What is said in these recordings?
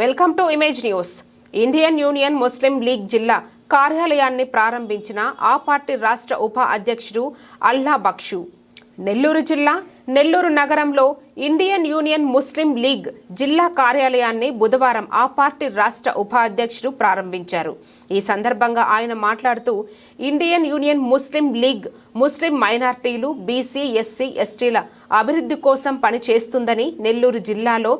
Welcome to image news. Indian Union Muslim League జిల్లా కార్యాలయాన్ని ప్రారంభించిన ఆ పార్టీ రాష్ట్ర ఉప అధ్యక్షుడు అల్లా బక్షు. నెల్లూరు జిల్లా నెల్లూరు నగరంలో ఇండియన్ యూనియన్ ముస్లిం లీగ్ జిల్లా కార్యాలయాన్ని బుధవారం ఆ పార్టీ రాష్ట్ర ఉప అధ్యక్షుడు ప్రారంభించారు. ఈ సందర్భంగా ఆయన మాట్లాడుతూ Indian Union Muslim League Muslim మైనార్టీలు బీసీ ఎస్సీ ఎస్టీల అభివృద్ధి కోసం పనిచేస్తుందని నెల్లూరు జిల్లాలో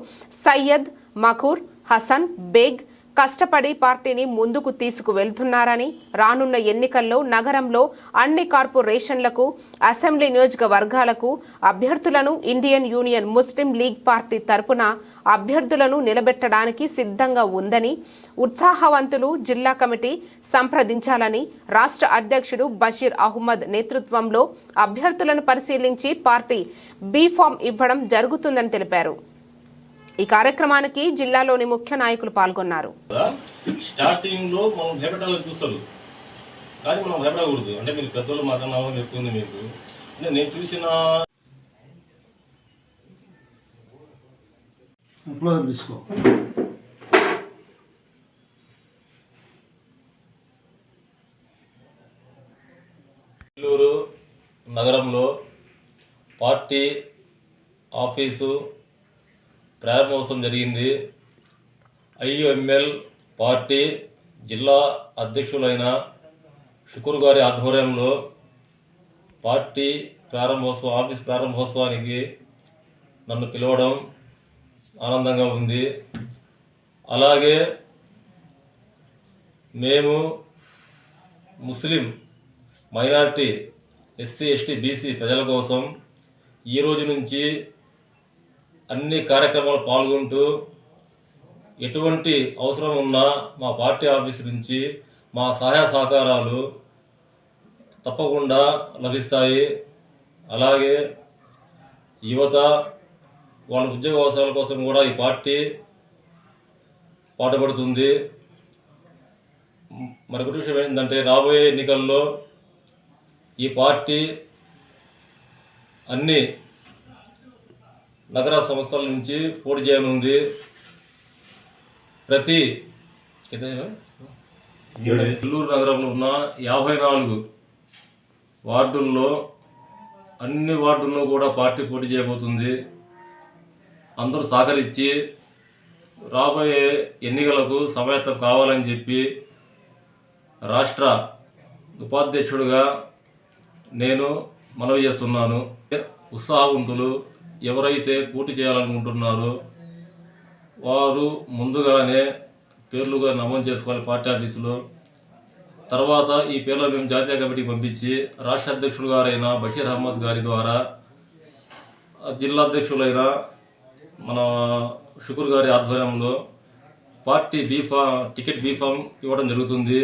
సయ్యద్ మఖూర్ హసన్ బేగ్ కష్టపడి పార్టీని ముందుకు తీసుకువెళ్తున్నారని రానున్న ఎన్నికల్లో నగరంలో అన్ని కార్పొరేషన్లకు అసెంబ్లీ నియోజకవర్గాలకు అభ్యర్థులను Indian Union Muslim League party తరపున అభ్యర్థులను నిలబెట్టడానికి సిద్ధంగా ఉందని ఉత్సాహవంతులు జిల్లా కమిటీ సంప్రదించాలని రాష్ట్ర అధ్యక్షుడు బషీర్ అహ్మద్ నేతృత్వంలో అభ్యర్థులను పరిశీలించి పార్టీ బీఫామ్ ఇవ్వడం జరుగుతుందని తెలిపారు. ఈ కార్యక్రమానికి జిల్లాలోని ముఖ్య నాయకులు పాల్గొన్నారు. స్టార్టింగ్లో మనం భయపెట్టాలని చూస్తారు కానీ మనం భయపడకూడదు. అంటే మీరు పెద్దోళ్ళు మాకన్నా ఎక్కువ ఉంది మీకు. అంటే నేను చూసిన తీసుకో నగరంలో పార్టీ ఆఫీసు ప్రారంభోత్సవం జరిగింది. ఐయుఎంఎల్ పార్టీ జిల్లా అధ్యక్షులైన షుకూర్ గారి ఆధ్వర్యంలో పార్టీ ప్రారంభోత్సవం ఆఫీస్ ప్రారంభోత్సవానికి నన్ను పిలవడం ఆనందంగా ఉంది. అలాగే మేము Muslim minority SC ST BC ప్రజల కోసం ఈ రోజు నుంచి అన్ని కార్యక్రమాలు పాల్గొంటూ ఎటువంటి అవసరం ఉన్నా మా పార్టీ ఆఫీస్ నుంచి మా సహాయ సహకారాలు తప్పకుండా లభిస్తాయి. అలాగే యువత వాళ్ళ ఉద్యోగ అవసరాల కోసం కూడా ఈ పార్టీ పాటుపడుతుంది. మరొకటి విషయం ఏంటంటే రాబోయే ఎన్నికల్లో ఈ పార్టీ అన్ని నగర సంస్థల నుంచి పోటీ చేయనుంది ప్రతి నెల్లూరు నగరంలో ఉన్న యాభై నాలుగు వార్డుల్లో అన్ని వార్డుల్లో కూడా పార్టీ పోటీ చేయబోతుంది. అందరూ సహకరించి రాబోయే ఎన్నికలకు సమాయత్తం కావాలని చెప్పి రాష్ట్ర ఉపాధ్యక్షుడిగా నేను మనవి చేస్తున్నాను. ఉత్సాహవంతులు ఎవరైతే పోటీ చేయాలనుకుంటున్నారో వారు ముందుగానే పేర్లుగా నమోదు చేసుకోవాలి పార్టీ ఆఫీసులో. తర్వాత ఈ పేర్లు మేము జాతీయ కమిటీకి పంపించి రాష్ట్ర అధ్యక్షుడు గారైన బషీర్ అహ్మద్ గారి ద్వారా జిల్లా అధ్యక్షులైన మన షుకూర్ గారి ఆధ్వర్యంలో పార్టీ బీఫా టికెట్ బీఫామ్ ఇవ్వడం జరుగుతుంది.